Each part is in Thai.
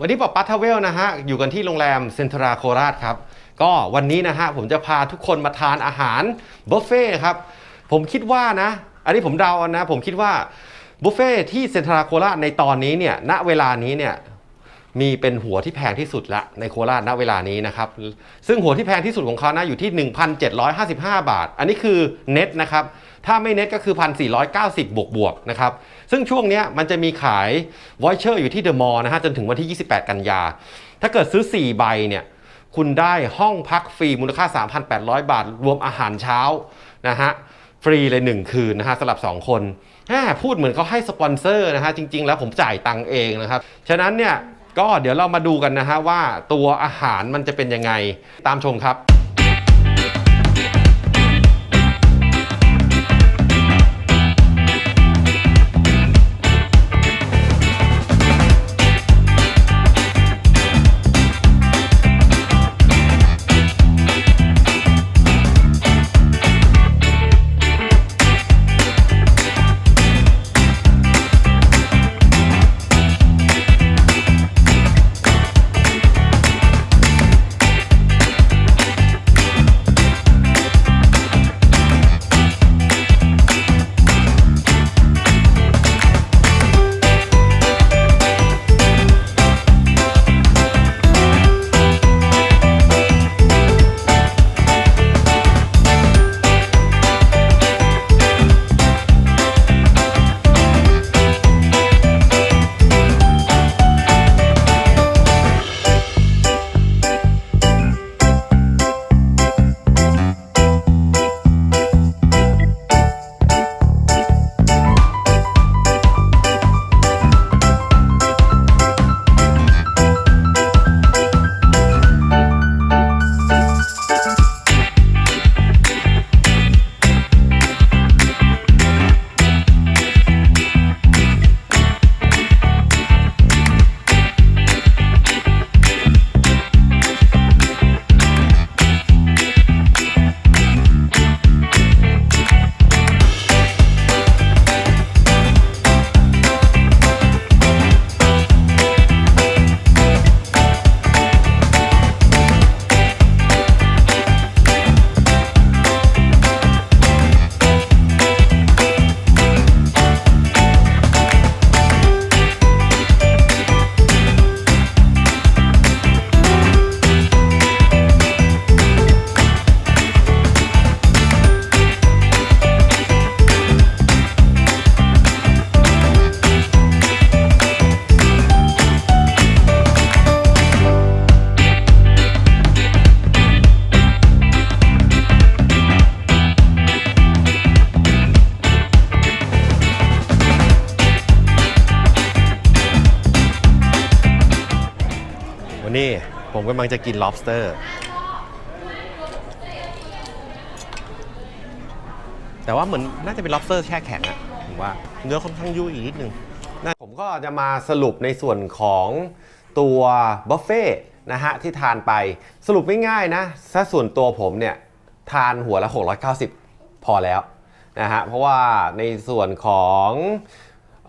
วันนี้ป๊อปปัททาเวลนะฮะ อยู่กันที่โรงแรมเซ็นทราโคราชครับ ก็วันนี้นะฮะ ผมจะพาทุกคนมาทานอาหารบุฟเฟ่ครับ ผมคิดว่านะ อันนี้ผมเดาเอานะ ผมคิดว่าบุฟเฟ่ที่เซ็นทราโคราชในตอนนี้เนี่ยณเวลานี้เนี่ย มีเป็นหัวที่แพงที่สุดละในโคราชณเวลานี้นะครับ ซึ่งหัวที่แพงที่สุดของเขานะอยู่ที่ 1,755 บาท อันนี้คือเน็ตนะครับ ถ้าไม่เน็ตก็คือ 1,490 บวกบวกนะครับ ซึ่งช่วงนี้มันจะมีขายวอยเชอร์อยู่ที่เดอะมอลล์นะฮะจนถึงวันที่ 28 กันยา ถ้าเกิดซื้อ 4 ใบเนี่ยคุณได้ห้องพักฟรีมูลค่า 3,800 บาท รวมอาหารเช้านะฮะฟรีเลย 1 คืนนะฮะสำหรับ 2 คนแหมพูดเหมือนเขาให้สปอนเซอร์นะฮะจริง ๆ แล้วผมจ่ายตังเองนะครับ ฉะนั้นเนี่ย ก็เดี๋ยวเรามาดูกันนะฮะว่าตัวอาหารมันจะเป็นยังไงตามชมครับ นนี้ผมกำลังจะกิน lobster แต่ว่าเหมือนน่าจะเป็น lobster แช่แข็งอะผมว่า เนื้อค่อนข้างยุ่ยอีกนิดนึงนะผมก็จะมาสรุปในส่วนของตัวบุฟเฟ่นะฮะที่ทานไปสรุปไม่ง่ายๆนะถ้าส่วนตัวผมเนี่ย ทานหัวละ 690 พอแล้วนะฮะเพราะว่าในส่วนของ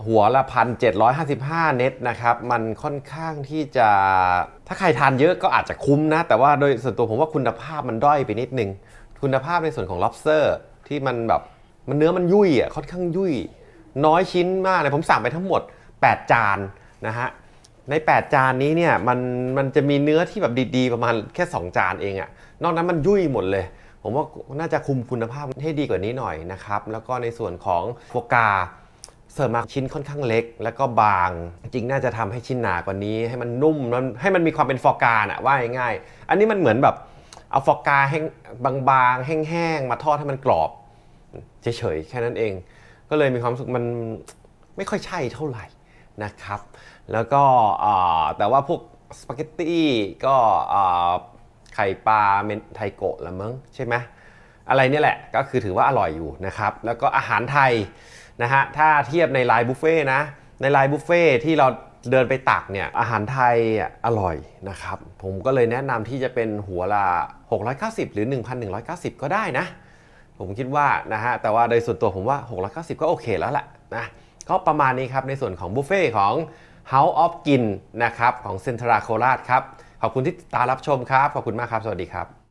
หัวละพันเจ็ดร้อยห้าสิบห้าเน็ตนะครับ มันค่อนข้างที่จะถ้าใครทานเยอะก็อาจจะคุ้มนะ แต่ว่าโดยส่วนตัวผมว่าคุณภาพมันด้อยไปนิดนึง คุณภาพในส่วนของ lobster ที่มันแบบมันเนื้อมันยุ่ยอะค่อนข้างยุ่ย น้อยชิ้นมากเลยผมสั่งไปทั้งหมด 8 จานนะฮะใน 8 จานนี้เนี่ยมันมันจะมีเนื้อที่แบบดีๆ ประมาณแค่ 2 จานเองอะนอกนั้นมันยุ่ยหมดเลย ผมว่าน่าจะคุมคุณภาพให้ดีกว่านี้หน่อยนะครับ แล้วก็ในส่วนของโฟกา เสิร์ฟมาชิ้นค่อนข้างเล็ก แล้วก็บาง จริงน่าจะทำให้ชิ้นหนากว่านี้ ให้มันนุ่มมันให้มันมีความเป็นฟอกาอะว่าง่ายๆอันนี้มันเหมือนแบบเอาฟอกาแห้งบางๆ แห้งๆ มาทอดให้มันกรอบเฉยๆแค่นั้นเอง ก็เลยมีความรู้สึกมันไม่ค่อยใช่เท่าไหร่นะครับ แล้วก็แต่ว่าพวกสปาเกตตี้ก็ไข่ปลาเมนไทโกะละมั้งใช่ไหมอะไรนี่แหละก็คือถือว่าอร่อยอยู่นะครับ แล้วก็อาหารไทย นะฮะถ้าเทียบในไลน์บุฟเฟ่นะในไลน์บุฟเฟ่ที่เราเดินไปตักเนี่ยอาหารไทยอร่อยนะครับผมก็เลยแนะนำที่จะเป็นหัวละ 690 หรือ 1,190 ก็ได้นะ ผมคิดว่านะฮะแต่ว่าโดยส่วนตัวผมว่า 690 ก็โอเคแล้วแหละนะก็ประมาณนี้ครับในส่วนของบุฟเฟ่ของ House of กินนะครับของเซ็นทราโคราชครับ ขอบคุณที่ตารับชมครับ ขอบคุณมากครับ สวัสดีครับ